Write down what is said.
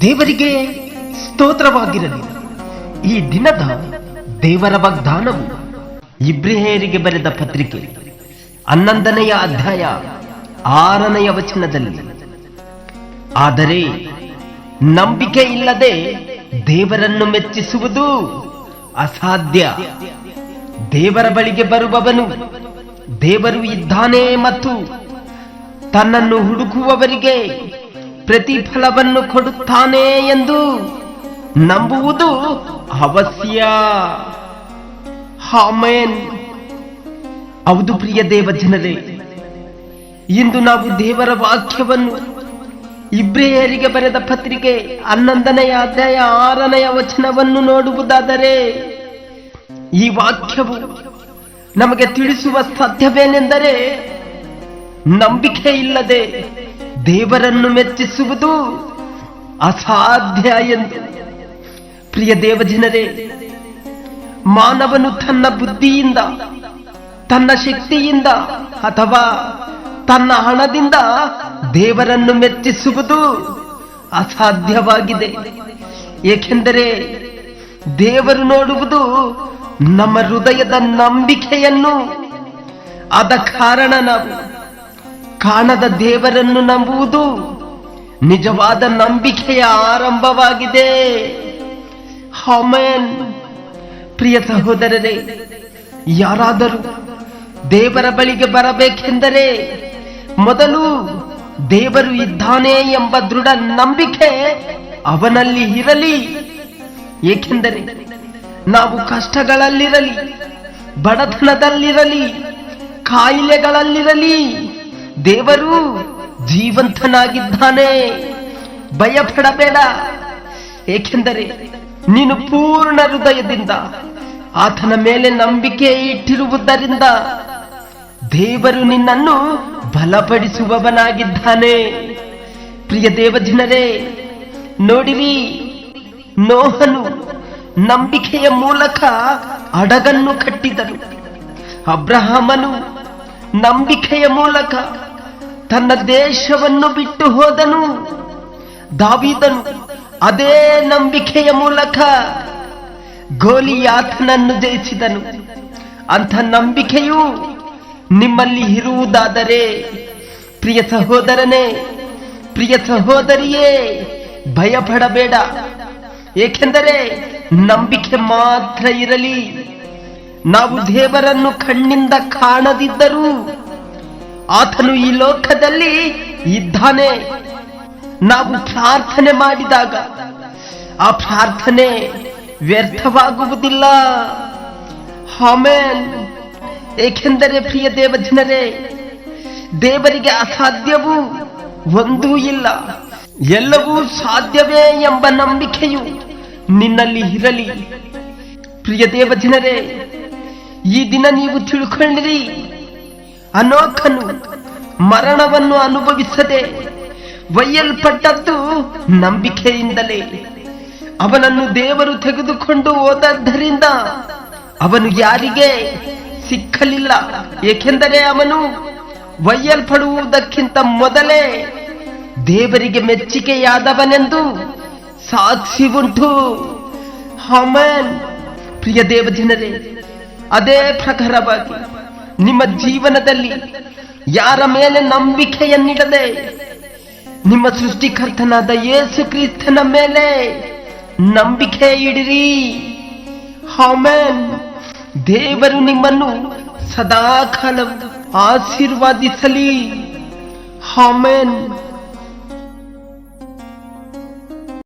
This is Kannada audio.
ದೇವರಿಗೆ ಸ್ತೋತ್ರವಾಗಿರಲಿ. ಈ ದಿನದ ದೇವರ ವಾಗ್ದಾನವು ಇಬ್ರಿಹೇರಿಗೆ ಬರೆದ ಪತ್ರಿಕೆ ಹನ್ನೊಂದನೆಯ ಅಧ್ಯಾಯ ಆರನೆಯ ವಚನದಲ್ಲಿ. ಆದರೆ ನಂಬಿಕೆ ಇಲ್ಲದೆ ದೇವರನ್ನು ಮೆಚ್ಚಿಸುವುದು ಅಸಾಧ್ಯ. ದೇವರ ಬಳಿಗೆ ಬರುವವನು ದೇವರು ಇದ್ದಾನೆ ಮತ್ತು ತನ್ನನ್ನು ಹುಡುಕುವವರಿಗೆ ಪ್ರತಿಫಲವನ್ನು ಕೊಡುತ್ತಾನೆ ಎಂದು ನಂಬುವುದು ಅವಶ್ಯ. ಹಾಮೇನ್ ಹೌದು ಪ್ರಿಯ ದೇವ ಜನರೇ ಇಂದು ನಾವು ದೇವರ ವಾಕ್ಯವನ್ನು ಇಬ್ರಿಯರಿಗೆ ಬರೆದ ಪತ್ರಿಕೆ ಹನ್ನೊಂದನೆಯ ಅಧ್ಯಾಯ ಆರನೆಯ ವಚನವನ್ನು ನೋಡುವುದಾದರೆ, ಈ ವಾಕ್ಯವು ನಮಗೆ ತಿಳಿಸುವ ಸಾಧ್ಯವೇನೆಂದರೆ ನಂಬಿಕೆ ಇಲ್ಲದೆ ದೇವರನ್ನು ಮೆಚ್ಚಿಸುವುದು ಅಸಾಧ್ಯ ಎಂದು. ಪ್ರಿಯ ದೇವಜನರೇ, ಮಾನವನು ತನ್ನ ಬುದ್ಧಿಯಿಂದ, ತನ್ನ ಶಕ್ತಿಯಿಂದ ಅಥವಾ ತನ್ನ ಹಣದಿಂದ ದೇವರನ್ನು ಮೆಚ್ಚಿಸುವುದು ಅಸಾಧ್ಯವಾಗಿದೆ. ಏಕೆಂದರೆ ದೇವರು ನೋಡುವುದು ನಮ್ಮ ಹೃದಯದ ನಂಬಿಕೆಯನ್ನು, ಆದ ಕಾರಣ ನಾವು ಕಾಣದ ದೇವರನ್ನು ನಂಬುವುದು ನಿಜವಾದ ನಂಬಿಕೆಯ ಆರಂಭವಾಗಿದೆ. ಹಾಮನ್ ಪ್ರಿಯ ಸಹೋದರರೇ, ಯಾರಾದರೂ ದೇವರ ಬಳಿಗೆ ಬರಬೇಕೆಂದರೆ ಮೊದಲು ದೇವರು ಇದ್ದಾನೆ ಎಂಬ ದೃಢ ನಂಬಿಕೆ ಅವನಲ್ಲಿ ಇರಲಿ. ಏಕೆಂದರೆ ನಾವು ಕಷ್ಟಗಳಲ್ಲಿರಲಿ, ಬಡತನದಲ್ಲಿರಲಿ, ಕಾಯಿಲೆಗಳಲ್ಲಿರಲಿ, ದೇವರು ಜೀವಂತನಾಗಿದ್ದಾನೆ. ಭಯಪಡಬೇಡ. ಏಕೆಂದರೆ ನೀನು ಪೂರ್ಣ ಹೃದಯದಿಂದ ಆತನ ಮೇಲೆ ನಂಬಿಕೆ ಇಟ್ಟಿರುವುದರಿಂದ ದೇವರು ನಿನ್ನನ್ನು ಬಲಪಡಿಸುವವನಾಗಿದ್ದಾನೆ. ಪ್ರಿಯ ದೇವಜನರೇ, ನೋಡಿರಿ, ನೋಹನು ನಂಬಿಕೆಯ ಮೂಲಕ ಹಡಗನ್ನು ಕಟ್ಟಿದನು. ಅಬ್ರಹಾಮನು ನಂಬಿಕೆಯ ಮೂಲಕ ತನ್ನ ದೇಶವನ್ನು ಬಿಟ್ಟು ಹೋದನು. ದಾವಿದನು ಅದೇ ನಂಬಿಕೆಯ ಮೂಲಕ ಗೋಲಿಯಾತನನ್ನು ಜಯಿಸಿದನು. ಅಂಥ ನಂಬಿಕೆಯು ನಿಮ್ಮಲ್ಲಿ ಇರುವುದಾದರೆ, ಪ್ರಿಯ ಸಹೋದರನೇ, ಪ್ರಿಯ ಸಹೋದರಿಯೇ, ಭಯಪಡಬೇಡ. ಏಕೆಂದರೆ ನಂಬಿಕೆ ಮಾತ್ರ ಇರಲಿ. ನಾವು ದೇವರನ್ನು ಕಣ್ಣಿಂದ ಕಾಣದಿದ್ದರೂ ಆತನು ಈ ಲೋಕದಲ್ಲಿ ಇದ್ದಾನೆ. ನಾವು ಪ್ರಾರ್ಥನೆ ಮಾಡಿದಾಗ ಆ ಪ್ರಾರ್ಥನೆ ವ್ಯರ್ಥವಾಗುವುದಿಲ್ಲ. ಆಮೇನ್. ಏಕೆಂದರೆ ಪ್ರಿಯ ದೇವಜನರೇ, ದೇವರಿಗೆ ಅಸಾಧ್ಯವೂ ಒಂದೂ ಇಲ್ಲ. ಎಲ್ಲವೂ ಸಾಧ್ಯವೇ ಎಂಬ ನಂಬಿಕೆಯು ನಿನ್ನಲ್ಲಿ ಇರಲಿ. ಪ್ರಿಯ ದೇವಜನರೇ ಈ ದಿನ ನೀವು ತಿಳ್ಕೊಂಡಿರಿ. ಅನೋಖನು ಮರಣವನ್ನು ಅನುಭವಿಸದೆ ಒಯ್ಯಲ್ಪಟ್ಟದ್ದು ನಂಬಿಕೆಯಿಂದಲೇ. ಅವನನ್ನು ದೇವರು ತೆಗೆದುಕೊಂಡು ಹೋದದ್ದರಿಂದ ಅವನು ಯಾರಿಗೆ ಸಿಕ್ಕಲಿಲ್ಲ. ಏಕೆಂದರೆ ಅವನು ಒಯ್ಯಲ್ಪಡುವುದಕ್ಕಿಂತ ಮೊದಲೇ ದೇವರಿಗೆ ಮೆಚ್ಚುಗೆಯಾದವನೆಂದು ಸಾಕ್ಷಿ ಉಂಟು ಹಮನ್ ಪ್ರಿಯ ದೇವ ಜನರೇ ಅದೇ ಪ್ರಕಾರವಾಗಿ ನಿಮ್ಮ ಜೀವನದಲ್ಲಿ ಯಾರ ಮೇಲೆ ನಂಬಿಕೆಯನ್ನಿಡದೆ, ನಿಮ್ಮ ಸೃಷ್ಟಿಕರ್ತನಾದ ಯೇಸು ಕ್ರಿಸ್ತನ ಮೇಲೆ ನಂಬಿಕೆ ಇಡಿರಿ. ಹಾಮೆನ್ ದೇವರು ನಿಮ್ಮನ್ನು ಸದಾಕಾಲ ಆಶೀರ್ವಾದಿಸಲಿ. ಹಾಮೆನ್